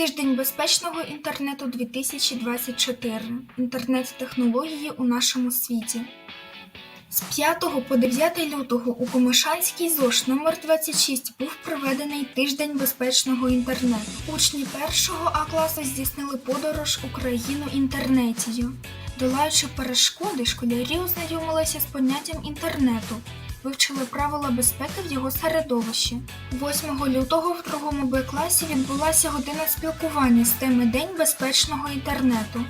Тиждень безпечного інтернету 2024. Інтернет-технології у нашому світі. З 5 по 9 лютого у Комишанській ЗОШ номер 26 був проведений тиждень безпечного інтернету. Учні першого А класу здійснили подорож Україну інтернетію. Долаючи перешкоди, школярі ознайомилися з поняттям інтернету, вивчили правила безпеки в його середовищі. 8 лютого в другому Б класі відбулася година спілкування з теми День безпечного інтернету.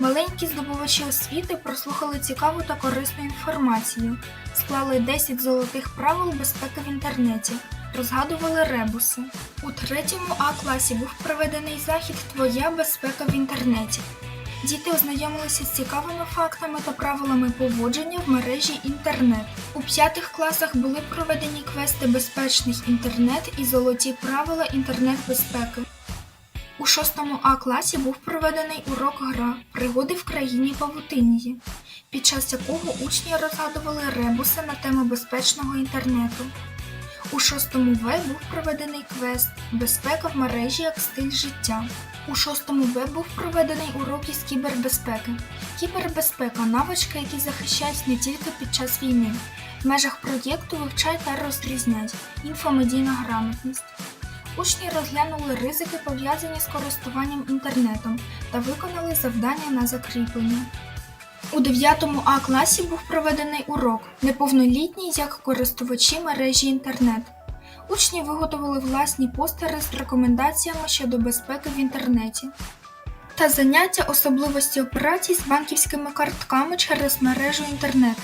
Маленькі здобувачі освіти прослухали цікаву та корисну інформацію, склали 10 золотих правил безпеки в інтернеті, розгадували ребуси. У третьому А класі був проведений захід Твоя безпека в інтернеті. Діти ознайомилися з цікавими фактами та правилами поводження в мережі інтернет. У п'ятих класах були проведені квести Безпечний інтернет і золоті правила інтернет-безпеки. У шостому А класі був проведений урок гра Пригоди в країні Павутинії, під час якого учні розгадували ребуси на тему безпечного інтернету. У шостому В був проведений квест Безпека в мережі як стиль життя. У шостому Б був проведений урок із кібербезпеки. Кібербезпека навички, які захищають не тільки під час війни. В межах проєкту вивчають та розрізняють інфомедійна грамотність. Учні розглянули ризики, пов'язані з користуванням інтернетом, та виконали завдання на закріплення. У 9 А класі був проведений урок Неповнолітні як користувачі мережі інтернет. Учні виготовили власні постери з рекомендаціями щодо безпеки в інтернеті та заняття особливості операцій з банківськими картками через мережу інтернет,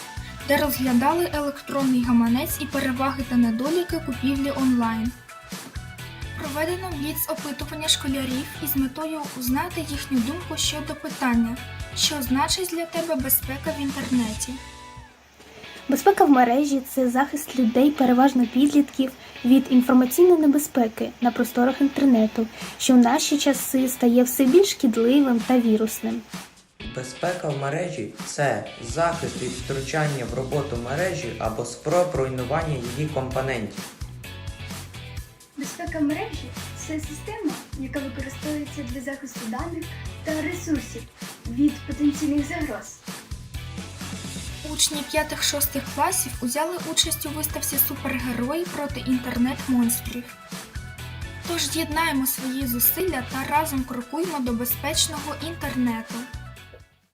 де розглядали електронний гаманець і переваги та недоліки купівлі онлайн. Проведено бліц опитування школярів із метою узнати їхню думку щодо питання, що значить для тебе безпека в інтернеті. Безпека в мережі це захист людей, переважно підлітків, від інформаційної небезпеки на просторах інтернету, що в наші часи стає все більш шкідливим та вірусним. Безпека в мережі це захист від втручання в роботу мережі або спроб руйнування її компонентів. Безпека мережі це система, яка використовується для захисту даних та ресурсів від потенційних загроз. Учні 5-6 класів узяли участь у виставці Супергерої проти інтернет-монстрів. Тож єднаємо свої зусилля та разом крокуємо до безпечного інтернету.